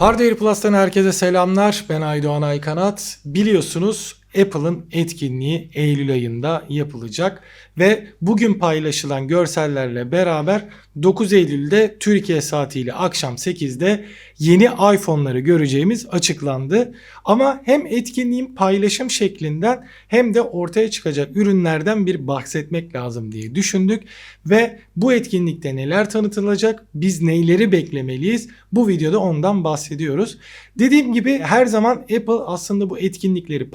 Hardware Plus'tan herkese selamlar. Ben Aydoğan Aykanat. Biliyorsunuz Apple'ın etkinliği Eylül ayında yapılacak ve bugün paylaşılan görsellerle beraber 9 Eylül'de Türkiye saatiyle akşam 8'de yeni iPhone'ları göreceğimiz açıklandı. Ama hem etkinliğin paylaşım şeklinden hem de ortaya çıkacak ürünlerden bir bahsetmek lazım diye düşündük ve bu etkinlikte neler tanıtılacak, biz neyleri beklemeliyiz bu videoda ondan bahsediyoruz. Dediğim gibi her zaman Apple aslında bu etkinlikleri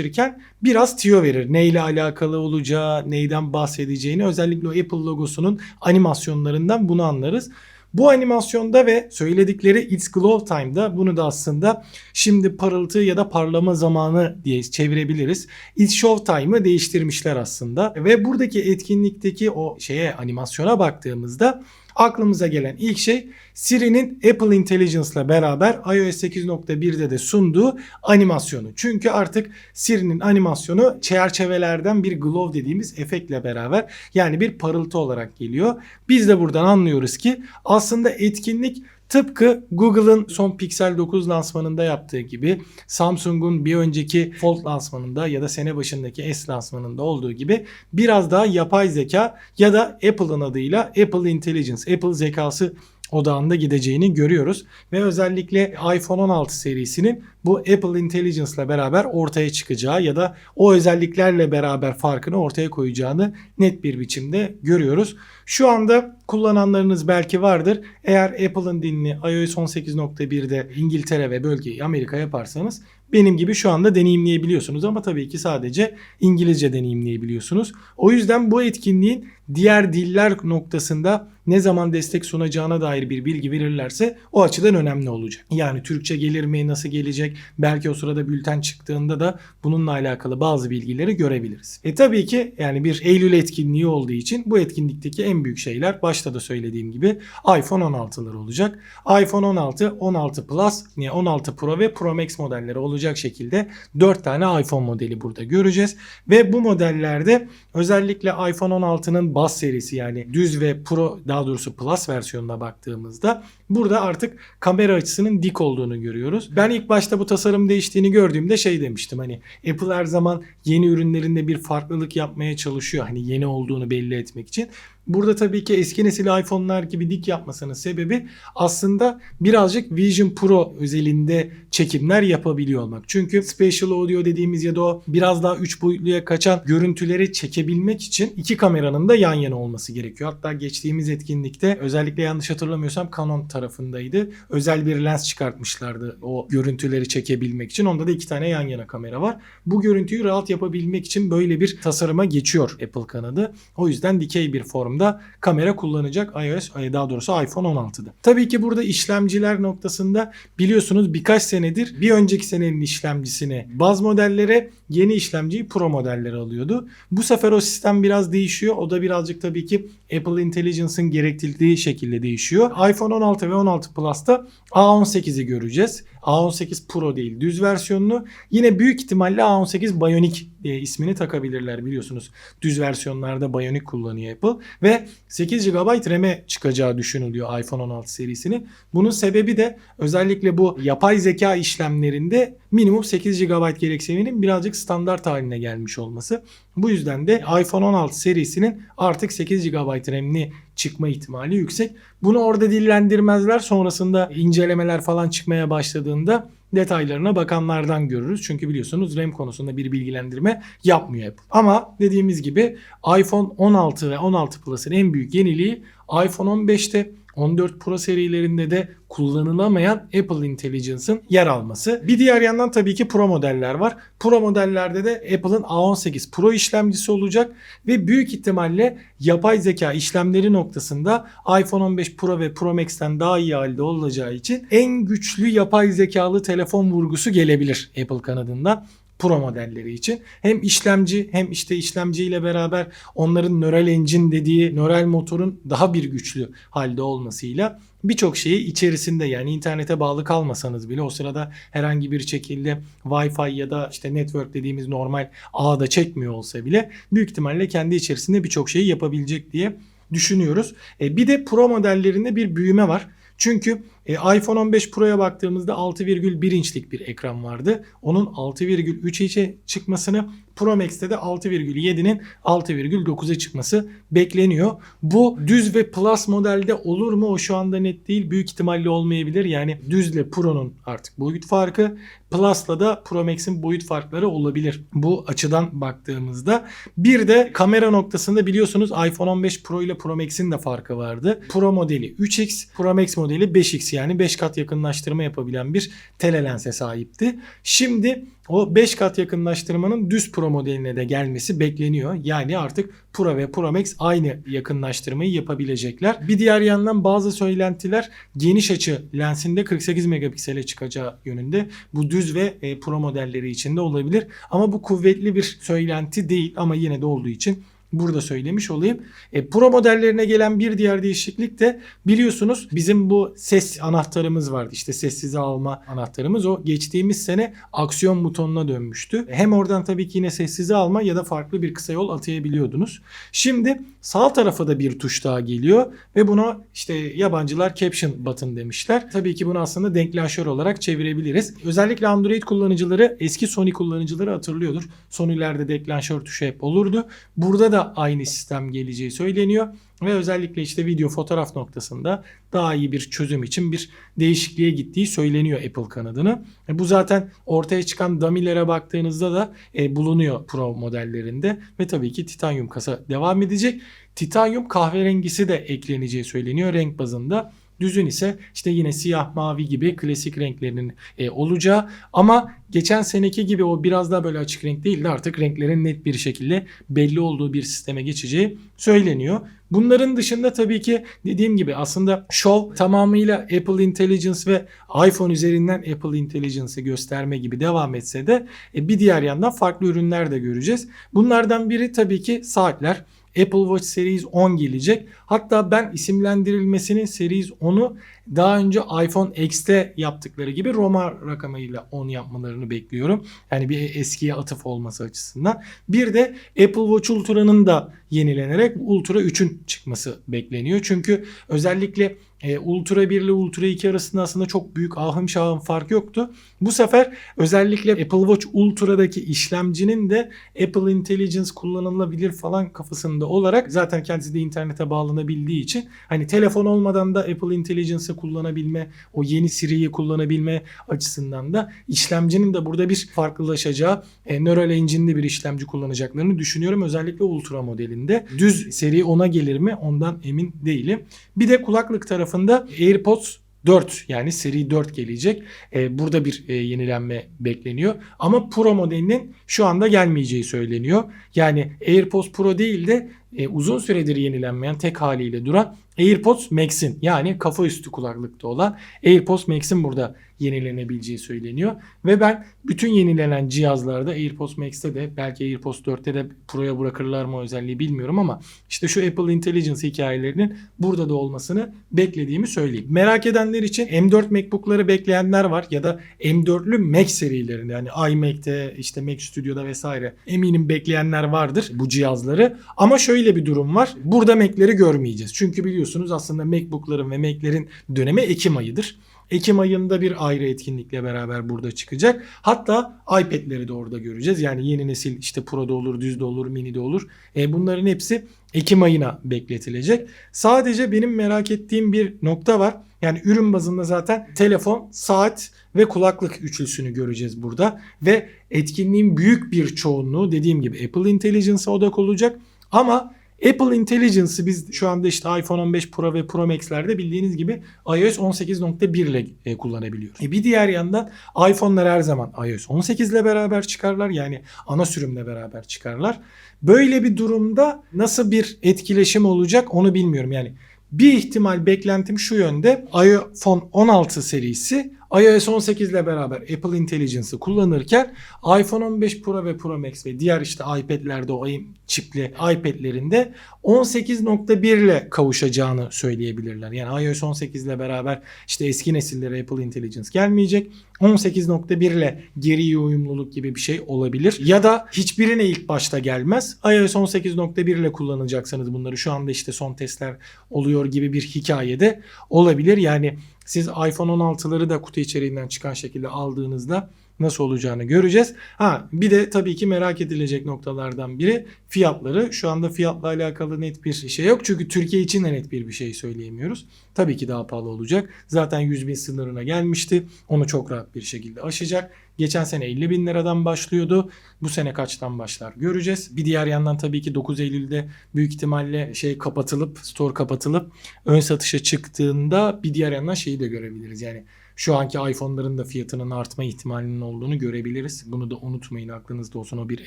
paylaşırken biraz tiyo verir. Neyle alakalı olacağı, neyden bahsedeceğini özellikle o Apple logosunun animasyonlarından bunu anlarız. Bu animasyonda ve söyledikleri It's Glow Time'da bunu da aslında şimdi parıltı ya da parlama zamanı diye çevirebiliriz. It's Show Time'ı değiştirmişler aslında ve buradaki etkinlikteki o şeye animasyona baktığımızda aklımıza gelen ilk şey Siri'nin Apple Intelligence ile beraber iOS 8.1'de de sunduğu animasyonu. Çünkü artık Siri'nin animasyonu çerçevelerden bir glow dediğimiz efektle beraber yani bir parıltı olarak geliyor. Biz de buradan anlıyoruz ki aslında etkinlik Tıpkı Google'ın son Pixel 9 lansmanında yaptığı gibi Samsung'un bir önceki Fold lansmanında ya da sene başındaki S lansmanında olduğu gibi biraz daha yapay zeka ya da Apple'ın adıyla Apple Intelligence, Apple zekası odağında gideceğini görüyoruz. Ve özellikle iPhone 16 serisinin bu Apple Intelligence ile beraber ortaya çıkacağı ya da o özelliklerle beraber farkını ortaya koyacağını net bir biçimde görüyoruz. Şu anda kullananlarınız belki vardır. Eğer Apple'ın dilini iOS 18.1'de İngiltere ve bölgeyi Amerika yaparsanız benim gibi şu anda deneyimleyebiliyorsunuz ama tabii ki sadece İngilizce deneyimleyebiliyorsunuz. O yüzden bu etkinliğin diğer diller noktasında ne zaman destek sunacağına dair bir bilgi verirlerse o açıdan önemli olacak. Yani Türkçe gelir mi, nasıl gelecek? Belki o sırada bülten çıktığında da bununla alakalı bazı bilgileri görebiliriz. E tabii ki yani bir Eylül etkinliği olduğu için bu etkinlikteki en büyük şeyler başta da söylediğim gibi iPhone 16'lar olacak. iPhone 16, 16 Plus, yani 16 Pro ve Pro Max modelleri olacak şekilde 4 tane iPhone modeli burada göreceğiz. Ve bu modellerde özellikle iPhone 16'nın bas serisi yani düz ve Pro daha doğrusu Plus versiyonuna baktığımızda burada artık kamera açısının dik olduğunu görüyoruz. Ben ilk başta bu tasarım değiştiğini gördüğümde şey demiştim hani Apple her zaman yeni ürünlerinde bir farklılık yapmaya çalışıyor. Hani yeni olduğunu belli etmek için. Burada tabii ki eski nesil iPhone'lar gibi dik yapmasının sebebi aslında birazcık Vision Pro özelinde çekimler yapabiliyor olmak. Çünkü Spatial Audio dediğimiz ya da o biraz daha 3 boyutluya kaçan görüntüleri çekebilmek için iki kameranın da yan yana olması gerekiyor. Hatta geçtiğimiz etkinlikte özellikle yanlış hatırlamıyorsam Canon tarafındaydı. Özel bir lens çıkartmışlardı o görüntüleri çekebilmek için. Onda da iki tane yan yana kamera var. Bu görüntüyü rahat yapabilmek için böyle bir tasarıma geçiyor Apple kanadı. O yüzden dikey bir formda kamera kullanacak iOS daha doğrusu iPhone 16'da. Tabii ki burada işlemciler noktasında biliyorsunuz birkaç senedir bir önceki senenin işlemcisini baz modellere yeni işlemciyi Pro modellere alıyordu. Bu sefer o sistem biraz değişiyor. O da birazcık tabii ki Apple Intelligence'ın gerektirdiği şekilde değişiyor. iPhone 16 ve 16 Plus'ta A18'i göreceğiz. A18 Pro değil düz versiyonunu. Yine büyük ihtimalle A18 Bionic diye ismini takabilirler biliyorsunuz. Düz versiyonlarda Bionic kullanıyor Apple ve 8 GB RAM'e çıkacağı düşünülüyor iPhone 16 serisini. Bunun sebebi de özellikle bu yapay zeka işlemlerinde minimum 8 GB gereksiniminin birazcık standart haline gelmiş olması. Bu yüzden de iPhone 16 serisinin artık 8 GB RAM'li çıkma ihtimali yüksek. Bunu orada dillendirmezler. Sonrasında incelemeler falan çıkmaya başladığında detaylarına bakanlardan görürüz. Çünkü biliyorsunuz RAM konusunda bir bilgilendirme yapmıyor Apple. Ama dediğimiz gibi iPhone 16 ve 16 Plus'ın en büyük yeniliği iPhone 15'te 14 Pro serilerinde de kullanılamayan Apple Intelligence'ın yer alması. Bir diğer yandan tabii ki Pro modeller var. Pro modellerde de Apple'ın A18 Pro işlemcisi olacak ve büyük ihtimalle yapay zeka işlemleri noktasında iPhone 15 Pro ve Pro Max'ten daha iyi halde olacağı için en güçlü yapay zekalı telefon vurgusu gelebilir Apple kanadından. Pro modelleri için. Hem işlemci hem işte işlemciyle beraber onların Neural Engine dediği nöral motorun daha bir güçlü halde olmasıyla birçok şeyi içerisinde yani internete bağlı kalmasanız bile o sırada herhangi bir şekilde Wi-Fi ya da işte network dediğimiz normal ağda çekmiyor olsa bile büyük ihtimalle kendi içerisinde birçok şeyi yapabilecek diye düşünüyoruz. E, bir de Pro modellerinde bir büyüme var. Çünkü E, iPhone 15 Pro'ya baktığımızda 6,1 inçlik bir ekran vardı. Onun 6,3 inçe çıkmasını Pro Max'te de 6,7'nin 6,9'a çıkması bekleniyor. Bu düz ve Plus modelde olur mu o şu anda net değil. Büyük ihtimalle olmayabilir. Yani düzle Pro'nun artık boyut farkı. Plus'la da Pro Max'in boyut farkları olabilir. Bu açıdan baktığımızda. Bir de kamera noktasında biliyorsunuz iPhone 15 Pro ile Pro Max'in de farkı vardı. Pro modeli 3x, Pro Max modeli 5x yani 5 kat yakınlaştırma yapabilen bir telelense sahipti. Şimdi o 5 kat yakınlaştırmanın düz Pro modeline de gelmesi bekleniyor. Yani artık Pro ve Pro Max aynı yakınlaştırmayı yapabilecekler. Bir diğer yandan bazı söylentiler geniş açı lensinde 48 megapiksele çıkacağı yönünde. Bu düz ve e, Pro modelleri içinde olabilir. Ama bu kuvvetli bir söylenti değil ama yine de olduğu için burada söylemiş olayım. E, Pro modellerine gelen bir diğer değişiklik de biliyorsunuz bizim bu ses anahtarımız vardı. İşte sessize alma anahtarımız o geçtiğimiz sene aksiyon butonuna dönmüştü. Hem oradan tabii ki yine sessize alma ya da farklı bir kısa yol atayabiliyordunuz. Şimdi sağ tarafa da bir tuş daha geliyor ve bunu işte yabancılar caption button demişler. Tabii ki bunu aslında denklaşör olarak çevirebiliriz. Özellikle Android kullanıcıları eski Sony kullanıcıları hatırlıyordur. Sony'lerde deklanşör tuşu hep olurdu. Burada da aynı sistem geleceği söyleniyor. Ve özellikle işte video fotoğraf noktasında daha iyi bir çözüm için bir değişikliğe gittiği söyleniyor Apple kanadını. E bu zaten ortaya çıkan dumilere baktığınızda da e, bulunuyor Pro modellerinde ve tabii ki titanyum kasa devam edecek. Titanyum kahverengisi de ekleneceği söyleniyor renk bazında. Düzün ise işte yine siyah mavi gibi klasik renklerinin e, olacağı ama geçen seneki gibi o biraz daha böyle açık renk değil de artık renklerin net bir şekilde belli olduğu bir sisteme geçeceği söyleniyor. Bunların dışında tabii ki dediğim gibi aslında show tamamıyla Apple Intelligence ve iPhone üzerinden Apple Intelligence'ı gösterme gibi devam etse de e, bir diğer yandan farklı ürünler de göreceğiz. Bunlardan biri tabii ki saatler. Apple Watch Series 10 gelecek. Hatta ben isimlendirilmesinin Series 10'u daha önce iPhone X'te yaptıkları gibi Roma rakamıyla 10 yapmalarını bekliyorum. Yani bir eskiye atıf olması açısından. Bir de Apple Watch Ultra'nın da yenilenerek Ultra 3'ün çıkması bekleniyor. Çünkü özellikle e, Ultra 1 ile Ultra 2 arasında aslında çok büyük ahım şahım fark yoktu. Bu sefer özellikle Apple Watch Ultra'daki işlemcinin de Apple Intelligence kullanılabilir falan kafasında olarak zaten kendisi de internete bağlanabildiği için hani telefon olmadan da Apple Intelligence'ı kullanabilme, o yeni Siri'yi kullanabilme açısından da işlemcinin de burada bir farklılaşacağı e, Neural Engine'li bir işlemci kullanacaklarını düşünüyorum. Özellikle Ultra modelinde. Düz seri ona gelir mi ondan emin değilim. Bir de kulaklık tarafında AirPods 4 yani seri 4 gelecek. Ee, burada bir e, yenilenme bekleniyor. Ama Pro modelinin şu anda gelmeyeceği söyleniyor. Yani AirPods Pro değil de e, uzun süredir yenilenmeyen tek haliyle duran AirPods Max'in yani kafa üstü kulaklıkta olan AirPods Max'in burada yenilenebileceği söyleniyor. Ve ben bütün yenilenen cihazlarda AirPods Max'te de belki AirPods 4'te de Pro'ya bırakırlar mı özelliği bilmiyorum ama işte şu Apple Intelligence hikayelerinin burada da olmasını beklediğimi söyleyeyim. Merak edenler için M4 MacBook'ları bekleyenler var ya da M4'lü Mac serilerinde yani iMac'te işte Mac Studio'da vesaire eminim bekleyenler vardır bu cihazları. Ama şöyle bir durum var. Burada Mac'leri görmeyeceğiz. Çünkü biliyorsunuz aslında MacBook'ların ve Mac'lerin dönemi Ekim ayıdır. Ekim ayında bir ayrı etkinlikle beraber burada çıkacak. Hatta iPad'leri de orada göreceğiz. Yani yeni nesil işte Pro'da olur, düzde olur, mini'de olur. E bunların hepsi Ekim ayına bekletilecek. Sadece benim merak ettiğim bir nokta var. Yani ürün bazında zaten telefon, saat ve kulaklık üçlüsünü göreceğiz burada. Ve etkinliğin büyük bir çoğunluğu dediğim gibi Apple Intelligence'a odak olacak. Ama Apple Intelligence'ı biz şu anda işte iPhone 15 Pro ve Pro Max'lerde bildiğiniz gibi iOS 18.1 ile e, kullanabiliyoruz. E bir diğer yandan iPhone'lar her zaman iOS 18 ile beraber çıkarlar. Yani ana sürümle beraber çıkarlar. Böyle bir durumda nasıl bir etkileşim olacak onu bilmiyorum. Yani bir ihtimal beklentim şu yönde. iPhone 16 serisi iOS 18 ile beraber Apple Intelligence'ı kullanırken iPhone 15 Pro ve Pro Max ve diğer işte iPad'lerde o çipli iPad'lerinde 18.1 ile kavuşacağını söyleyebilirler. Yani iOS 18 ile beraber işte eski nesillere Apple Intelligence gelmeyecek. 18.1 ile geri uyumluluk gibi bir şey olabilir. Ya da hiçbirine ilk başta gelmez. iOS 18.1 ile kullanacaksanız bunları şu anda işte son testler oluyor gibi bir hikayede olabilir. Yani siz iPhone 16'ları da kutu içeriğinden çıkan şekilde aldığınızda nasıl olacağını göreceğiz. Ha bir de tabii ki merak edilecek noktalardan biri fiyatları. Şu anda fiyatla alakalı net bir şey yok. Çünkü Türkiye için de net bir bir şey söyleyemiyoruz. Tabii ki daha pahalı olacak. Zaten 100 bin sınırına gelmişti. Onu çok rahat bir şekilde aşacak. Geçen sene 50 bin liradan başlıyordu. Bu sene kaçtan başlar göreceğiz. Bir diğer yandan tabii ki 9 Eylül'de büyük ihtimalle şey kapatılıp, store kapatılıp ön satışa çıktığında bir diğer yandan şeyi de görebiliriz. Yani şu anki iPhone'ların da fiyatının artma ihtimalinin olduğunu görebiliriz. Bunu da unutmayın aklınızda olsun o bir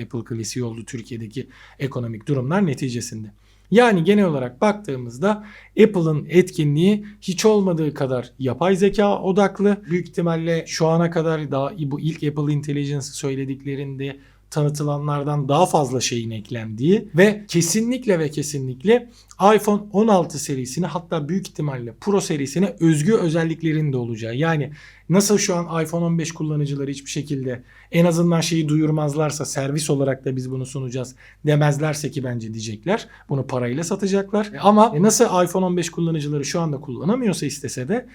Apple klasiği oldu Türkiye'deki ekonomik durumlar neticesinde. Yani genel olarak baktığımızda Apple'ın etkinliği hiç olmadığı kadar yapay zeka odaklı. Büyük ihtimalle şu ana kadar daha bu ilk Apple Intelligence'ı söylediklerinde tanıtılanlardan daha fazla şeyin eklendiği ve kesinlikle ve kesinlikle iPhone 16 serisine hatta büyük ihtimalle Pro serisine özgü özelliklerin de olacağı. Yani nasıl şu an iPhone 15 kullanıcıları hiçbir şekilde en azından şeyi duyurmazlarsa servis olarak da biz bunu sunacağız demezlerse ki bence diyecekler. Bunu parayla satacaklar. Ama nasıl iPhone 15 kullanıcıları şu anda kullanamıyorsa istese de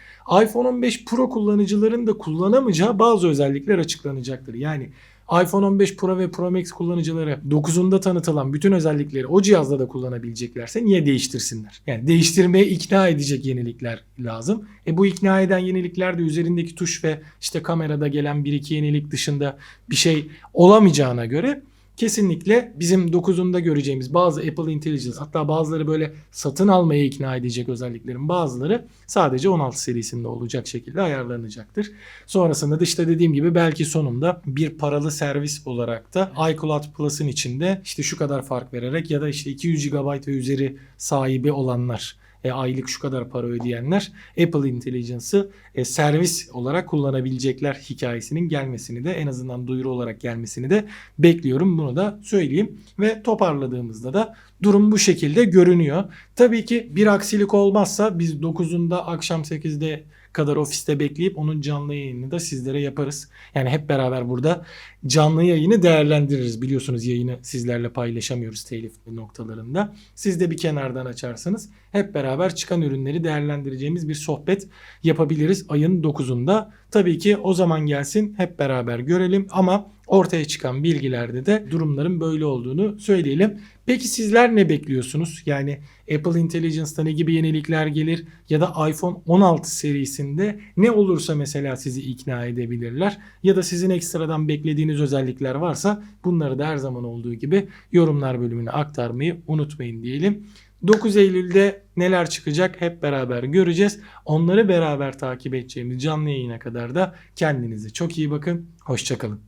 iPhone 15 Pro kullanıcıların da kullanamayacağı bazı özellikler açıklanacaktır. Yani iPhone 15 Pro ve Pro Max kullanıcıları 9'unda tanıtılan bütün özellikleri o cihazda da kullanabileceklerse niye değiştirsinler? Yani değiştirmeye ikna edecek yenilikler lazım. E bu ikna eden yenilikler de üzerindeki tuş ve işte kamerada gelen bir iki yenilik dışında bir şey olamayacağına göre kesinlikle bizim 9'unda göreceğimiz bazı Apple Intelligence hatta bazıları böyle satın almaya ikna edecek özelliklerin bazıları sadece 16 serisinde olacak şekilde ayarlanacaktır. Sonrasında da işte dediğim gibi belki sonunda bir paralı servis olarak da iCloud Plus'ın içinde işte şu kadar fark vererek ya da işte 200 GB ve üzeri sahibi olanlar e, aylık şu kadar para ödeyenler Apple Intelligence'ı e, servis olarak kullanabilecekler hikayesinin gelmesini de en azından duyuru olarak gelmesini de bekliyorum. Bunu da söyleyeyim ve toparladığımızda da durum bu şekilde görünüyor. Tabii ki bir aksilik olmazsa biz 9'unda akşam 8'de kadar ofiste bekleyip onun canlı yayınını da sizlere yaparız. Yani hep beraber burada canlı yayını değerlendiririz. Biliyorsunuz yayını sizlerle paylaşamıyoruz telif noktalarında. Siz de bir kenardan açarsınız. Hep beraber çıkan ürünleri değerlendireceğimiz bir sohbet yapabiliriz ayın 9'unda. Tabii ki o zaman gelsin hep beraber görelim ama ortaya çıkan bilgilerde de durumların böyle olduğunu söyleyelim. Peki sizler ne bekliyorsunuz? Yani Apple Intelligence'da ne gibi yenilikler gelir ya da iPhone 16 serisinde ne olursa mesela sizi ikna edebilirler ya da sizin ekstradan beklediğiniz özellikler varsa bunları da her zaman olduğu gibi yorumlar bölümüne aktarmayı unutmayın diyelim. 9 Eylül'de neler çıkacak hep beraber göreceğiz. Onları beraber takip edeceğimiz canlı yayına kadar da kendinize çok iyi bakın. Hoşçakalın.